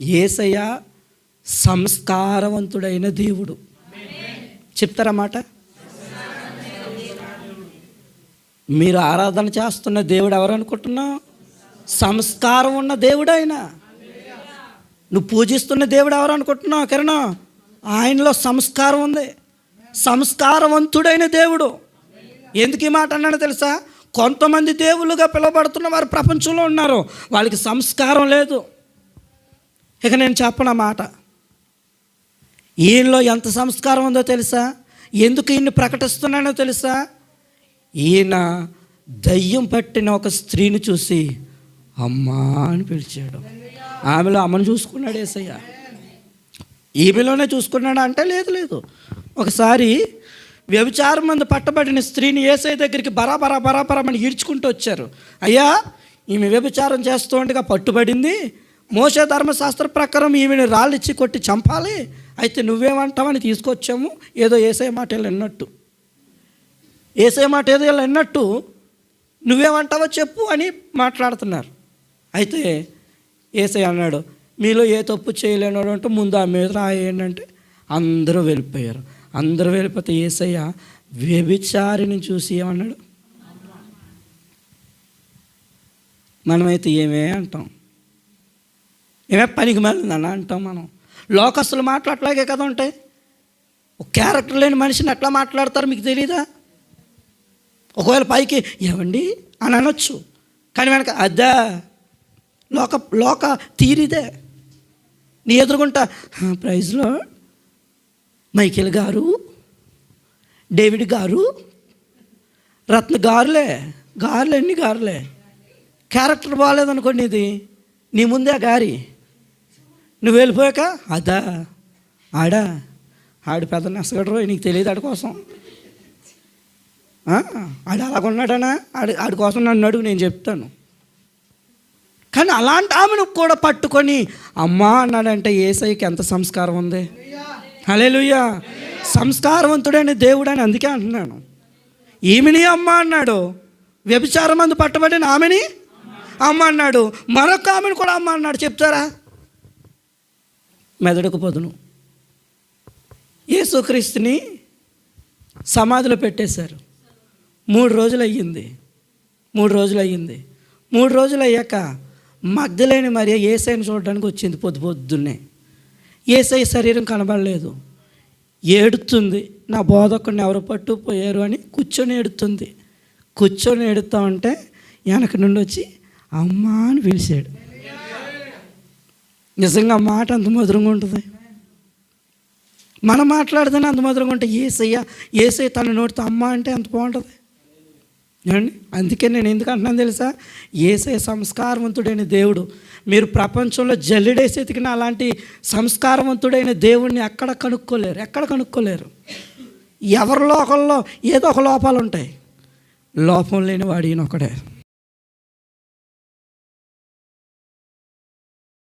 ఏసయ్య సంస్కారవంతుడైన దేవుడు. చెప్తారన్నమాట మీరు ఆరాధన చేస్తున్న దేవుడు ఎవరనుకుంటున్నావు సంస్కారం ఉన్న దేవుడు ఆయన నువ్వు పూజిస్తున్న దేవుడు ఎవరు అనుకుంటున్నావు కిరణం ఆయనలో సంస్కారం ఉంది. సంస్కారవంతుడైన దేవుడు. ఎందుకు ఈ మాట అన్నాడు తెలుసా? కొంతమంది దేవుళ్ళుగా పిలువబడుతున్న వారు ప్రపంచంలో ఉన్నారు. వాళ్ళకి సంస్కారం లేదు. ఇక నేను చెప్పన మాట. ఈయనలో ఎంత సంస్కారం ఉందో తెలుసా? ఎందుకు ఈయన్ని ప్రకటిస్తున్నానో తెలుసా? ఈయన దయ్యం పట్టిన ఒక స్త్రీని చూసి అమ్మా అని పిలిచాడు. ఆమెలో అమ్మను చూసుకున్నాడు ఏసయ్య. ఈమెలోనే చూసుకున్నాడు అంటే లేదు లేదు. ఒకసారి వ్యభిచారం మంది పట్టబడిన స్త్రీని ఏసై దగ్గరికి బరాబరా బరాబరమని ఈడ్చుకుంటూ వచ్చారు. అయ్యా ఈమె వ్యభిచారం చేస్తూ ఉండగా పట్టుబడింది మోస ధర్మశాస్త్ర ప్రకారం ఈమెను రాళ్ళిచ్చి కొట్టి చంపాలి. అయితే నువ్వేమంటావని తీసుకొచ్చాము. ఏదో ఏసై మాట అన్నట్టు ఏసై మాట ఏదో వీళ్ళు విన్నట్టు నువ్వేమంటావో చెప్పు అని మాట్లాడుతున్నారు. అయితే ఏసై అన్నాడు మీలో ఏ తప్పు చేయలేనాడు అంటే ముందు ఆ మీద రాయండి అంటే అందరూ వెళ్ళిపోయారు. అందరూ వెళ్ళిపోతే ఏసయ్య వ్యభిచారిని చూసి ఏమన్నాడు? మనమైతే ఏమే అంటాం? ఏమే పనికి వెళ్ళిందన్న అంటాం మనం. లోకస్తులు మాట్లాడలాగే కదా ఉంటాయి. ఒక క్యారెక్టర్ లేని మనిషిని ఎట్లా మాట్లాడతారు మీకు తెలీదా? ఒకవేళ పైకి ఏమండి? అని అనొచ్చు. కానీ వెనక అద్దా లోక లోక తీరిదే. నీ ఎదురుగుంటా ప్రైజ్లో మైకేల్ గారు డేవిడ్ గారు రత్న గారులే గారులే ఎన్ని గారులే. క్యారెక్టర్ బాగాలేదనుకోండి ఇది. నీ ముందే ఆ గారి. నువ్వు వెళ్ళిపోయాక అదా ఆడా ఆడు పెద్ద నష్టగడరు నీకు తెలియదు ఆడి కోసం. ఆడు అలాగున్నాడనా ఆడి ఆడి కోసం నన్ను అడుగు నేను చెప్తాను. కానీ అలాంటి ఆమెను కూడా పట్టుకొని అమ్మా అన్నాడంటే ఏసైకి ఎంత సంస్కారం ఉంది? హలేలుయ్యా సంస్కారవంతుడైన దేవుడు అని అందుకే అంటున్నాను. ఈమెని అమ్మ అన్నాడు. వ్యభిచారం మందు పట్టబడిన ఆమెని అమ్మ అన్నాడు. మరొక ఆమెను కూడా అమ్మ అన్నాడు. చెప్తారా? మెదడుకు పొదును యేసుక్రీస్తుని సమాధిలో పెట్టేశారు. మూడు రోజులు అయ్యింది మూడు రోజులు అయ్యింది మూడు రోజులు అయ్యాక మగ్ధలేని మరి ఏసైని చూడడానికి వచ్చింది పొద్దు పొద్దున్నే. ఏసై శరీరం కనబడలేదు. ఏడుతుంది. నా బోధకుడిని ఎవరు పట్టుపోయారు అని కూర్చొని ఏడుతుంది. కూర్చొని ఏడుతా ఉంటే వెనక నుండి వచ్చి అమ్మా అని పిలిచాడు. నిజంగా మాట అంత మధురంగా ఉంటుంది. మనం మాట్లాడితేనే అంత మధురంగా ఉంటుంది. ఏసయ్య ఏసయ్య తన నోటితో అమ్మ అంటే అంత బాగుంటుంది. ఏమండి? అందుకే నేను ఎందుకు అంటున్నాను తెలుసా? ఏసే సంస్కారవంతుడైన దేవుడు. మీరు ప్రపంచంలో జల్లిడేసి ఎతికిన అలాంటి సంస్కారవంతుడైన దేవుడిని ఎక్కడ కనుక్కోలేరు? ఎక్కడ కనుక్కోలేరు? ఎవరిలో ఒకళ్ళలో ఏదో ఒక లోపాలు ఉంటాయి. లోపం లేని వాడిని ఒకడే.